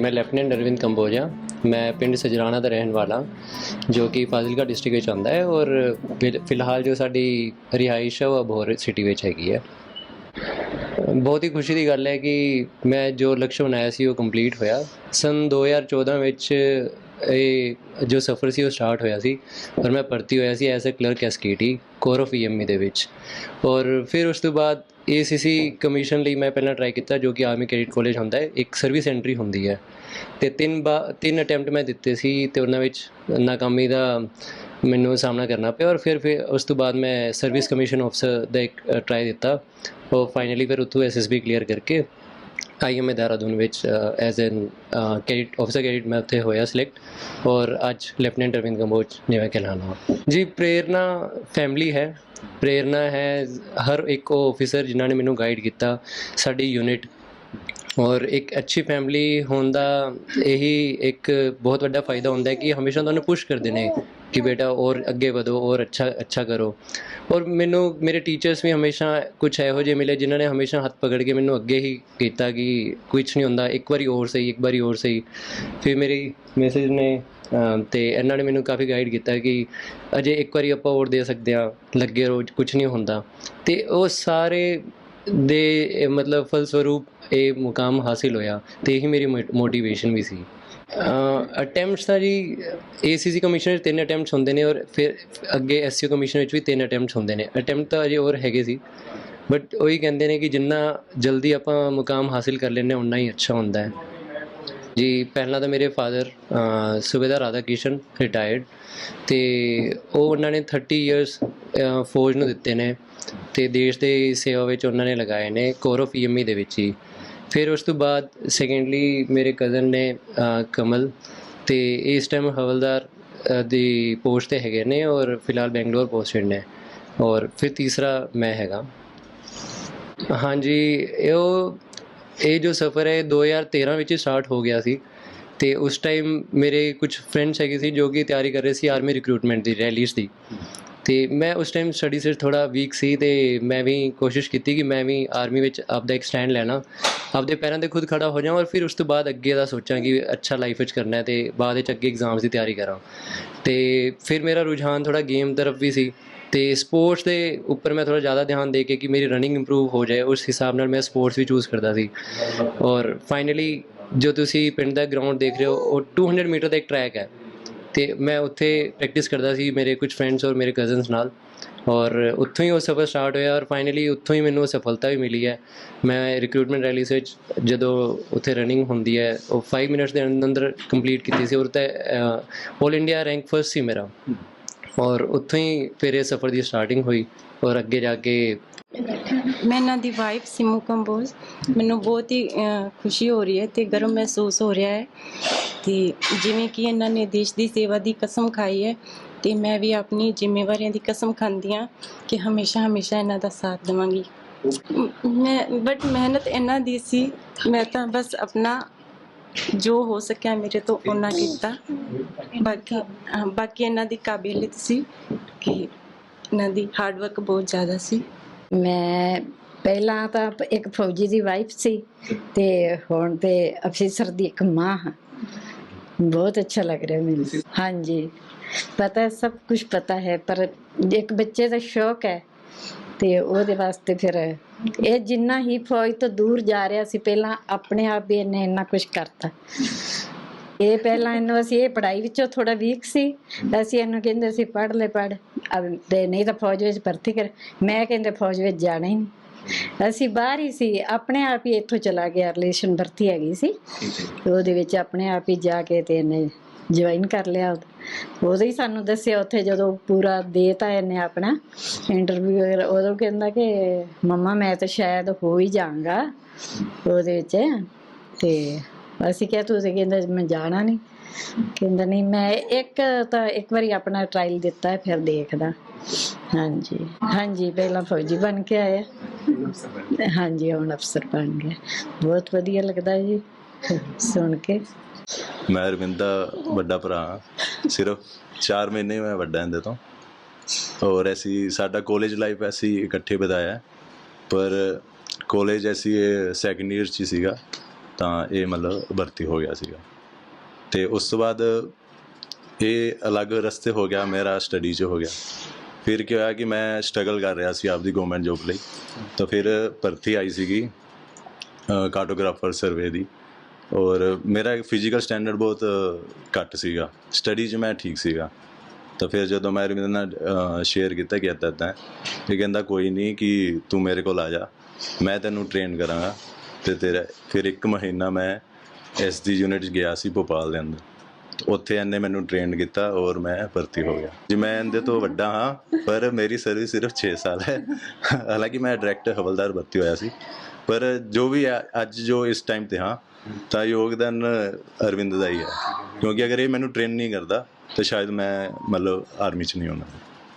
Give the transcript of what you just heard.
ਮੈਂ ਲੈਫਟੀਨੈਂਟ ਅਰਵਿੰਦ ਕੰਬੋਜਾ। ਮੈਂ ਪਿੰਡ ਸਜਰਾਣਾ ਦਾ ਰਹਿਣ ਵਾਲਾ, ਜੋ ਕਿ ਫਾਜ਼ਿਲਕਾ ਡਿਸਟ੍ਰਿਕਟ ਵਿੱਚ ਆਉਂਦਾ ਹੈ ਔਰ ਫਿਲ- ਫਿਲਹਾਲ ਜੋ ਸਾਡੀ ਰਿਹਾਇਸ਼ ਹੈ, ਉਹ ਅਬੋਹਰ ਸਿਟੀ ਵਿੱਚ ਹੈਗੀ ਹੈ। ਬਹੁਤ ਹੀ ਖੁਸ਼ੀ ਦੀ ਗੱਲ ਹੈ ਕਿ ਮੈਂ ਜੋ ਲਕਸ਼ ਬਣਾਇਆ ਸੀ, ਉਹ ਕੰਪਲੀਟ ਹੋਇਆ। ਸਨ 2014 ਵਿੱਚ ਇਹ ਜੋ ਸਫ਼ਰ ਸੀ ਉਹ ਸਟਾਰਟ ਹੋਇਆ ਸੀ ਔਰ ਮੈਂ ਭਰਤੀ ਹੋਇਆ ਸੀ as a clerk SKT corps of EME ਦੇ ਵਿੱਚ। ਔਰ ਫਿਰ ਉਸ ਤੋਂ ਬਾਅਦ ਏਸੀਸੀ ਕਮਿਸ਼ਨ ਲਈ ਮੈਂ ਪਹਿਲਾਂ ਟਰਾਈ ਕੀਤਾ ਜੋ ਕਿ ਆਰਮੀ ਕੈਡਿਟ ਕਾਲਜ ਹੁੰਦਾ ਹੈ, ਇੱਕ ਸਰਵਿਸ ਐਂਟਰੀ ਹੁੰਦੀ ਹੈ। ਤੇ ਤਿੰਨ ਬਾ, ਤਿੰਨ ਅਟੈਂਪਟ ਮੈਂ ਦਿੱਤੇ ਸੀ ਤੇ ਉਹਨਾਂ ਵਿੱਚ ਨਾਕਾਮੀ ਦਾ ਮੈਨੂੰ ਸਾਹਮਣਾ ਕਰਨਾ ਪਿਆ ਔਰ ਫਿਰ ਫਿਰ ਉਸ ਤੋਂ ਬਾਅਦ ਮੈਂ ਸਰਵਿਸ ਕਮਿਸ਼ਨ ਅਫਸਰ ਦਾ ਇੱਕ ਟਰਾਈ ਦਿੱਤਾ। ਉਹ ਫਾਈਨਲੀ ਫਿਰ ਉੱਥੋਂ ਐਸਐਸਬੀ ਕਲੀਅਰ ਕਰਕੇ ਆਈਐਮਏ ਦੇਹਰਾਦੂਨ ਵਿੱਚ ਐਜ਼ ਐਨ ਕੈਡਿਟ ਅਫਸਰ ਕੈਡਿਟ ਮੈਂ ਉੱਥੇ ਹੋਇਆ ਸਿਲੈਕਟ ਔਰ ਅੱਜ ਲੈਫਟੀਨੈਂਟ ਰਵਿੰਦ ਕੰਬੋਜ ਜਿਵੇਂ ਕਹਿਲਾਣਾ ਜੀ ਪ੍ਰੇਰਨਾ ਫੈਮਿਲੀ ਹੈ। ਪ੍ਰੇਰਨਾ ਹੈ ਹਰ ਇੱਕ ਉਹ ਆਫੀਸਰ ਜਿਨ੍ਹਾਂ ਨੇ ਮੈਨੂੰ ਗਾਈਡ ਕੀਤਾ। ਸਾਡੀ ਯੂਨਿਟ ਔਰ ਇੱਕ ਅੱਛੀ ਫੈਮਿਲੀ ਹੋਣ ਦਾ ਇਹੀ ਇੱਕ ਬਹੁਤ ਵੱਡਾ ਫਾਇਦਾ ਹੁੰਦਾ ਹੈ ਕਿ ਹਮੇਸ਼ਾ ਤੁਹਾਨੂੰ ਪੁਸ਼ ਕਰਦੇ ਨੇ ਕਿ ਬੇਟਾ ਔਰ ਅੱਗੇ ਵਧੋ ਔਰ ਅੱਛਾ ਅੱਛਾ ਕਰੋ। ਔਰ ਮੈਨੂੰ ਮੇਰੇ ਟੀਚਰਸ ਵੀ ਹਮੇਸ਼ਾ ਕੁਝ ਇਹੋ ਜਿਹੇ ਮਿਲੇ ਜਿਨ੍ਹਾਂ ਨੇ ਹਮੇਸ਼ਾ ਹੱਥ ਪਕੜ ਕੇ ਮੈਨੂੰ ਅੱਗੇ ਹੀ ਕੀਤਾ ਕਿ ਕੁਝ ਨਹੀਂ ਹੁੰਦਾ ਇੱਕ ਵਾਰੀ ਹੋਰ ਸਹੀ ਇੱਕ ਵਾਰੀ ਹੋਰ ਸਹੀ। ਫਿਰ ਮੇਰੀ ਮੈਸੇਜ ਨੇ ਅਮ, ਤੇ ਇਹਨਾਂ ਨੇ ਮੈਨੂੰ ਕਾਫੀ ਗਾਈਡ ਕੀਤਾ ਕਿ ਅਜੇ ਇੱਕ ਵਾਰੀ ਆਪਾਂ ਹੋਰ ਦੇ ਸਕਦੇ ਹਾਂ ਲੱਗੇ ਰਹੋ ਕੁਝ ਨਹੀਂ ਹੁੰਦਾ। ਤੇ ਉਹ ਸਾਰੇ ਦੇ ਮਤਲਬ ਫਲਸਵਰੂਪ ਇਹ ਮੁਕਾਮ ਹਾਸਿਲ ਹੋਇਆ ਤੇ ਇਹੀ ਮੇਰੀ ਮੋਟੀਵੇਸ਼ਨ ਵੀ ਸੀ। ਅਟੈਂਪਟਸ ਤਾਂ ਜੀ ਏਸੀਸੀ ਕਮਿਸ਼ਨ ਵਿੱਚ ਤਿੰਨ ਅਟੈਂਪਟਸ ਹੁੰਦੇ ਨੇ ਔਰ ਫਿਰ ਅੱਗੇ ਐਸਸੀਓ ਕਮਿਸ਼ਨਰ ਵਿੱਚ ਵੀ ਤਿੰਨ ਅਟੈਂਪਟਸ ਹੁੰਦੇ ਨੇ। ਅਟੈਂਪਟ ਤਾਂ ਅਜੇ ਹੋਰ ਹੈਗੇ ਸੀ ਬਟ ਉਹੀ ਕਹਿੰਦੇ ਨੇ ਕਿ ਜਿੰਨਾ ਜਲਦੀ ਆਪਾਂ ਮੁਕਾਮ ਹਾਸਿਲ ਕਰ ਲੈਂਦੇ ਹਾਂ ਉਨਾ ਹੀ ਅੱਛਾ ਹੁੰਦਾ ਹੈ। ਜੀ, ਪਹਿਲਾਂ ਤਾਂ ਮੇਰੇ ਫਾਦਰ ਸੁਬੇਦਾਰ ਰਾਧਾ ਕਿਸ਼ਨ ਰਿਟਾਇਰਡ ਤੇ ਉਹ ਉਹਨਾਂ ਨੇ 30 ਇਅਰਸ ਫੌਜ ਨੂੰ ਦਿੱਤੇ ਨੇ ਤੇ ਦੇਸ਼ ਦੇ ਸੇਵਾ ਵਿੱਚ ਉਹਨਾਂ ਨੇ ਲਗਾਏ ਨੇ ਕੋਰ ਆਫ ਈਐਮਈ ਦੇ ਵਿੱਚ ਹੀ। ਫਿਰ ਉਸ ਤੋਂ ਬਾਅਦ ਸੈਕੰਡਲੀ ਮੇਰੇ ਕਜ਼ਨ ਨੇ ਕਮਲ ਤੇ ਇਸ ਟਾਈਮ ਹਵਲਦਾਰ ਦੀ ਪੋਸਟ ਤੇ ਹੈਗੇ ਨੇ ਔਰ ਫਿਲਹਾਲ ਬੈਂਗਲੌਰ ਪੋਸਟਡ ਨੇ ਔਰ ਫਿਰ ਤੀਸਰਾ ਮੈਂ ਹੈਗਾ। ਹਾਂਜੀ, ਇਹ ਉਹ ਇਹ ਜੋ ਸਫ਼ਰ ਹੈ 2013 ਵਿੱਚ ਸਟਾਰਟ ਹੋ ਗਿਆ ਸੀ ਤੇ ਉਸ ਟਾਈਮ ਮੇਰੇ ਕੁਝ ਫਰੈਂਡਸ ਹੈਗੇ ਸੀ ਜੋ ਕਿ ਤਿਆਰੀ ਕਰ ਰਹੇ ਸੀ ਆਰਮੀ ਰਿਕਰੂਟਮੈਂਟ ਦੀ ਰੈਲੀਜ਼ ਦੀ। ਤੇ ਮੈਂ ਉਸ ਟਾਈਮ ਸਟੱਡੀ ਸੇ ਥੋੜਾ ਵੀਕ ਸੀ ਤੇ ਮੈਂ ਵੀ ਕੋਸ਼ਿਸ਼ ਕੀਤੀ ਕਿ ਮੈਂ ਵੀ ਆਰਮੀ ਵਿੱਚ ਆਪਦਾ ਇੱਕ ਸਟੈਂਡ ਲੈਣਾ। ਆਪਦੇ ਪੈਰਾਂ ਤੇ ਖੁਦ ਖੜਾ ਹੋ ਜਾਵਾਂ ਔਰ ਫਿਰ ਉਸ ਤੋਂ ਬਾਅਦ ਅੱਗੇ ਦਾ ਸੋਚਾਂ ਕਿ ਅੱਛਾ ਲਾਈਫ ਵਿੱਚ ਕਰਨਾ ਹੈ ਤੇ ਬਾਅਦ ਵਿੱਚ ਅੱਗੇ ਐਗਜ਼ਾਮਸ ਦੀ ਤਿਆਰੀ ਕਰਾਂ। ਤੇ ਫਿਰ ਮੇਰਾ ਰੁਝਾਨ ਥੋੜਾ ਗੇਮ ਤਰਫ ਵੀ ਸੀ। ਤੇ ਸਪੋਰਟਸ ਦੇ ਉੱਪਰ ਮੈਂ ਥੋੜਾ ਜ਼ਿਆਦਾ ਧਿਆਨ ਦੇ ਕੇ ਕਿ ਮੇਰੀ ਰਨਿੰਗ ਇੰਪਰੂਵ ਹੋ ਜਾਏ, ਉਸ ਹਿਸਾਬ ਨਾਲ ਮੈਂ ਸਪੋਰਟਸ ਵੀ ਚੂਜ਼ ਕਰਦਾ ਸੀ। ਔਰ ਫਾਈਨਲੀ ਜੋ ਤੁਸੀਂ ਪਿੰਡ ਦਾ ਗਰਾਊਂਡ ਦੇਖ ਰਹੇ ਹੋ, ਉਹ 200 ਮੀਟਰ ਦਾ ਇੱਕ ਟਰੈਕ ਹੈ। ਤੇ ਮੈਂ ਉੱਥੇ ਪ੍ਰੈਕਟਿਸ ਕਰਦਾ ਸੀ ਮੇਰੇ ਕੁਝ ਫਰੈਂਡਸ ਔਰ ਮੇਰੇ ਕਜ਼ਨਸ ਨਾਲ। ਔਰ ਉੱਥੋਂ ਹੀ ਉਹ ਸਫ਼ਰ ਸਟਾਰਟ ਹੋਇਆ ਔਰ ਫਾਈਨਲੀ ਉੱਥੋਂ ਹੀ ਮੈਨੂੰ ਸਫਲਤਾ ਵੀ ਮਿਲੀ ਹੈ। ਮੈਂ ਰਿਕਰੂਟਮੈਂਟ ਰੈਲੀ ਵਿੱਚ ਜਦੋਂ ਉੱਥੇ ਰਨਿੰਗ ਹੁੰਦੀ ਹੈ, ਉਹ 5 ਮਿੰਟਸ ਦੇ ਅੰਦਰ ਅੰਦਰ ਕੰਪਲੀਟ ਕੀਤੀ ਸੀ। ਔਰ ਤੇ 올 ਇੰਡੀਆ ਰੈਂਕ ਫਸਟ ਸੀ ਮੇਰਾ। ਔਰ ਉੱਥੋਂ ਹੀ ਫਿਰ ਇਹ ਸਫ਼ਰ ਦੀ ਸਟਾਰਟਿੰਗ ਹੋਈ ਔਰ ਅੱਗੇ ਜਾ ਕੇ ਮੈਂ ਇਹਨਾਂ ਦੀ ਵਾਈਫ ਸਿਮੂ ਕੰਬੋਜ ਮੈਨੂੰ ਬਹੁਤ ਹੀ ਖੁਸ਼ੀ ਹੋ ਰਹੀ ਹੈ ਤੇ ਗਰਵ ਮਹਿਸੂਸ ਹੋ ਰਿਹਾ ਹੈ ਤੇ ਜਿਵੇਂ ਕਿ ਇਹਨਾਂ ਨੇ ਦੇਸ਼ ਦੀ ਸੇਵਾ ਦੀ ਕਸਮ ਖਾਈ ਹੈ ਤੇ ਮੈਂ ਵੀ ਆਪਣੀ ਜ਼ਿੰਮੇਵਾਰੀਆਂ ਦੀ ਕਸਮ ਖਾਂਦੀ ਹਾਂ ਕਿ ਹਮੇਸ਼ਾ ਹਮੇਸ਼ਾ ਇਹਨਾਂ ਦਾ ਸਾਥ ਦੇਵਾਂਗੀ। ਮੈਂ ਬਟ ਮਿਹਨਤ ਇਹਨਾਂ ਦੀ ਸੀ। ਮੈਂ ਤਾਂ ਬਸ ਆਪਣਾ ਜੋ ਹੋ ਸਕਿਆ ਮੇਰੇ ਤੋਂ ਉਹਨਾਂ ਕੀਤਾ। ਬਾਕੀ ਹਾਂ, ਬਾਕੀ ਇਹਨਾਂ ਦੀ ਕਾਬਲੀਅਤ ਸੀ ਕਿ ਇਹਨਾਂ ਦੀ ਹਾਰਡ ਵਰਕ ਬਹੁਤ ਜ਼ਿਆਦਾ ਸੀ। ਮੈਂ ਪਹਿਲਾਂ ਤਾਂ ਪ- ਇੱਕ ਫੌਜੀ ਦੀ ਵਾਈਫ ਸੀ ਤੇ ਹੁਣ ਤੇ ਅਫੀਸਰ ਦੀ ਇੱਕ ਮਾਂ ਹਾਂ। ਬਹੁਤ ਅੱਛਾ ਲੱਗ ਰਿਹਾ ਮੈਨੂੰ। ਹਾਂਜੀ। ਪਤਾ ਹੈ ਸਭ ਕੁਝ ਪਤਾ ਹੈ ਪਰ ਇੱਕ ਬੱਚੇ ਦਾ ਸ਼ੌਕ ਹੈ ਤੇ ਉਹਦੇ ਵਾਸਤੇ ਫਿਰ ਇਹ ਜਿੰਨਾ ਹੀ ਫੌਜ ਤੋਂ ਦੂਰ ਜਾ ਰਿਹਾ ਸੀ ਪਹਿਲਾਂ ਆਪਣੇ ਆਪ ਹੀ ਇਹਨੇ ਇੰਨਾ ਕੁਝ ਕਰਤਾ। ਇਹ ਪਹਿਲਾਂ ਇਹਨੂੰ ਅਸੀਂ ਇਹ ਪੜ੍ਹਾਈ ਵਿੱਚੋਂ ਥੋੜਾ ਵੀਕ ਸੀ ਅਸੀਂ ਇਹਨੂੰ ਕਹਿੰਦੇ ਸੀ ਪੜ੍ਹ ਲੈ ਅਬ ਤੇ ਨਹੀਂ ਤਾਂ ਫੌਜ ਵਿੱਚ ਭਰਤੀ ਕਰ। ਮੈਂ ਕਹਿੰਦੇ ਫੌਜ ਵਿੱਚ ਜਾਣਾ ਹੀ ਨਹੀਂ। ਅਸੀਂ ਬਾਹਰ ਹੀ ਸੀ ਆਪਣੇ ਆਪ ਹੀ ਇੱਥੋਂ ਚਲਾ ਗਿਆ ਰਿਲੇਸ਼ਨ ਭਰਤੀ ਹੈਗੀ ਸੀ। ਉਹਦੇ ਵਿੱਚ ਆਪਣੇ ਆਪ ਹੀ ਜਾ ਕੇ ਤੇ ਇਹਨੇ ਜੁਆਇਨ ਕਰ ਲਿਆ ਉਦੋਂ ਹੀ ਸਾਨੂੰ ਦੱਸਿਆ ਉੱਥੇ ਜਦੋਂ ਪੂਰਾ ਦੇਤਾ ਇਹਨੇ ਆਪਣਾ ਇੰਟਰਵਿਊ ਵਗੈਰਾ, ਉਦੋਂ ਕਹਿੰਦਾ ਕਿ ਮੰਮਾ ਮੈਂ ਤਾਂ ਸ਼ਾਇਦ ਹੋ ਹੀ ਜਾਵਾਂਗਾ ਉਹਦੇ ਵਿੱਚ ਤੇ ਅਸੀਂ ਕਿਹਾ ਤੁਸੀਂ ਕਹਿੰਦਾ ਮੈਂ ਜਾਣਾ ਨਹੀਂ ਕਹਿੰਦਾ ਨਹੀਂ ਮੈਂ ਇੱਕ ਤਾਂ ਇੱਕ ਵਾਰੀ ਆਪਣਾ ਟ੍ਰਾਇਲ ਦਿੱਤਾ ਫਿਰ ਦੇਖਦਾ। ਹਾਂਜੀ ਹਾਂਜੀ, ਪਹਿਲਾਂ ਫੌਜੀ ਬਣ ਕੇ ਆਇਆ। ਹਾਂਜੀ, ਹੁਣ ਅਫਸਰ ਬਣ ਗਿਆ। ਬਹੁਤ ਵਧੀਆ ਲੱਗਦਾ ਜੀ, ਸੁਣ ਕੇ। ਮੈਂ ਅਰਵਿੰਦ ਵੱਡਾ ਭਰਾ। ਸਿਰਫ 4 ਮਹੀਨੇ ਮੈਂ ਵੱਡਾ ਇਹਦੇ ਤੋਂ। ਔਰ ਅਸੀਂ ਸਾਡਾ ਕਾਲਜ ਲਾਈਫ ਅਸੀਂ ਇਕੱਠੇ ਬਿਤਾਇਆ। ਹੈ। ਪਰ ਕਾਲਜ ਅਸੀਂ ਸੈਕੰਡ ਇਅਰ ਚ ਹੀ ਸੀਗਾ, ਤਾਂ ਇਹ ਮਤਲਬ ਭਰਤੀ ਹੋ ਗਿਆ ਸੀਗਾ। ਤੇ ਉਸ ਤੋਂ ਬਾਅਦ ਇਹ ਅਲੱਗ ਰਸਤੇ ਹੋ ਗਿਆ, ਮੇਰਾ ਸਟੱਡੀ 'ਚ ਹੋ ਗਿਆ। ਫਿਰ ਕੀ ਹੋਇਆ ਕਿ ਮੈਂ ਸਟਰਗਲ ਕਰ ਰਿਹਾ ਸੀ ਆਪਦੀ ਗਵਰਨਮੈਂਟ ਜੋਬ ਲਈ। ਤਾਂ ਫਿਰ ਭਰਤੀ ਆਈ ਸੀਗੀ ਕਾਰਟੋਗ੍ਰਾਫਰ ਸਰਵੇ ਦੀ। ਔਰ ਮੇਰਾ ਫਿਜ਼ੀਕਲ ਸਟੈਂਡਰਡ ਬਹੁਤ ਘੱਟ ਸੀਗਾ। ਸਟੱਡੀ 'ਚ ਮੈਂ ਠੀਕ ਸੀਗਾ। ਤਾਂ ਫਿਰ ਜਦੋਂ ਮੈਂ ਰਵਿੰਦਰ ਨਾਲ ਸ਼ੇਅਰ ਕੀਤਾ ਕਿ ਇੱਦਾਂ ਇੱਦਾਂ ਹੈ, ਇਹ ਕਹਿੰਦਾ ਕੋਈ ਨਹੀਂ ਕਿ ਤੂੰ ਮੇਰੇ ਕੋਲ ਆ ਜਾ। ਮੈਂ ਤੈਨੂੰ ਟ੍ਰੇਨ ਕਰਾਂਗਾ ਤੇ ਤੇਰਾ ਫਿਰ ਇੱਕ ਮਹੀਨਾ ਮੈਂ ਐਸ ਦੀ ਯੂਨਿਟ 'ਚ ਗਿਆ ਸੀ ਭੋਪਾਲ ਦੇ ਅੰਦਰ। ਉੱਥੇ ਇਹਨੇ ਮੈਨੂੰ ਟ੍ਰੇਨ ਕੀਤਾ ਔਰ ਮੈਂ ਭਰਤੀ ਹੋ ਗਿਆ। ਜੀ ਮੈਂ ਇਹਦੇ ਤੋਂ ਵੱਡਾ ਹਾਂ ਪਰ ਮੇਰੀ ਸਰਵਿਸ ਸਿਰਫ 6 ਸਾਲ ਹੈ। ਹਾਲਾਂਕਿ ਮੈਂ ਡਾਇਰੈਕਟ ਹਵਲਦਾਰ ਭਰਤੀ ਹੋਇਆ ਸੀ। ਪਰ ਜੋ ਵੀ ਅੱਜ ਜੋ ਇਸ ਟਾਈਮ ਤੇ ਹਾਂ ਤਾਂ ਯੋਗਦਾਨ ਅਰਵਿੰਦ ਦਾ ਹੀ ਹੈ। ਕਿਉਂਕਿ ਅਗਰ ਇਹ ਮੈਨੂੰ ਟ੍ਰੇਨ ਨਹੀਂ ਕਰਦਾ ਤਾਂ ਸ਼ਾਇਦ ਮੈਂ ਮਤਲਬ ਆਰਮੀ 'ਚ ਨਹੀਂ ਹੋਣਾ।